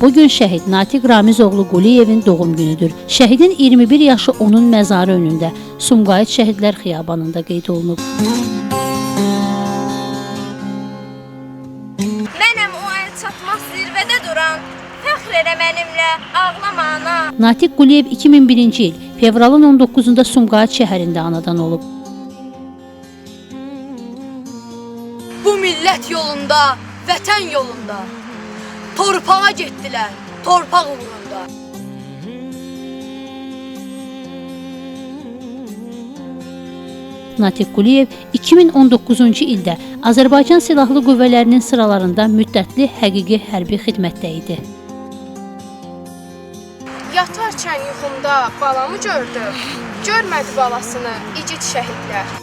Bu gün şəhid Natiq Ramizoğlu Quliyevin doğum günüdür. Şəhidin 21 yaşı onun məzarı önündə Sumqayıt Şəhidlər Xiyabanında qeyd olunub. Mənəm o əl çatmaz zirvədə duran, fəxr elə mənimlə, ağlama ana. Natiq Quliyev 2001-ci il fevralın 19-da Sumqayıt şəhərində anadan olub. Bu millət yolunda, vətən yolunda torpağa getdilər, torpaq uğrunda. Natiq Quliyev 2019-cu ildə Azərbaycan Silahlı Qüvvələrinin sıralarında müddətli həqiqi hərbi xidmətdə idi. Yatarkən yuxumda balamı gördüm. Görmədi balasını igid şəhidlər.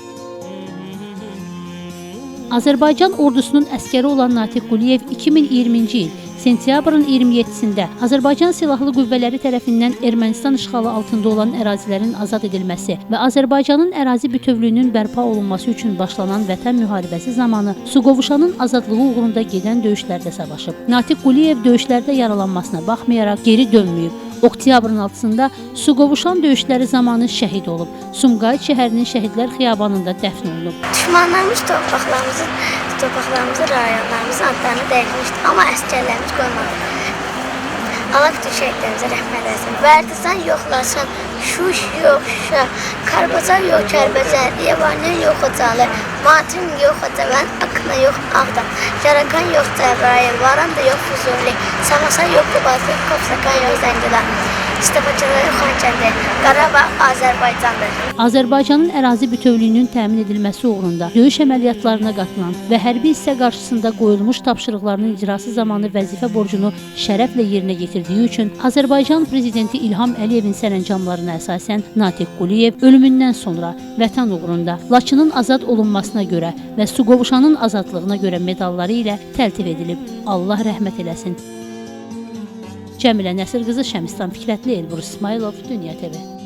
Azərbaycan ordusunun əskəri olan Natiq Quliyev 2020-ci il sentyabrın 27-sində Azərbaycan Silahlı Qüvvələri tərəfindən Ermənistan işğalı altında olan ərazilərin azad edilməsi və Azərbaycanın ərazi bütövlüyünün bərpa olunması üçün başlanan Vətən müharibəsi zamanı Suqovuşanın azadlığı uğrunda gedən döyüşlərdə savaşıb. Natiq Quliyev döyüşlərdə yaralanmasına baxmayaraq geri dönməyib. Oktyabrın 6-sında Suqovuşan döyüşləri zamanı şəhid olub. Sumqayıt şəhərinin Şəhidlər Xiyabanında dəfn olunub. Düşmanlarımız torpaqlarımızın, torpaqlarımızın, rayonlarımızın adlarını dəyişmişdi, amma əskərlərimiz qoymadı. Allah bütün şəhidlərimizə rəhmət etsin. Bərdistan yoxlasın, Şuş yok şa, karbazar yok kerbezar, yabancı yok hatalı, matın yok hatavan, akına yok ağdan, yarakan yok tebraya, varan da yok fuzuli, samasa yok kubatı, kopsakan yok zenciler. Yox Xankəndi, Qarabağ Azərbaycandır. Azərbaycanın ərazi bütövlüyünün təmin edilməsi uğrunda döyüş əməliyyatlarına qatılan və hərbi hissə qarşısında qoyulmuş tapşırıqlarının icrası zamanı vəzifə borcunu şərəflə yerinə yetirdiyi üçün Azərbaycan prezidenti İlham Əliyevin sərəncamlarına əsasən Natiq Quliyev ölümündən sonra vətən uğrunda Laçının azad olunmasına görə və Suqovuşanın azadlığına görə medalları ilə təltif edilib. Allah rəhmət eləsin. Cəmilə Nəsir qızı Şəmistan Fikrətli Elbrus İsmailov Dünya TV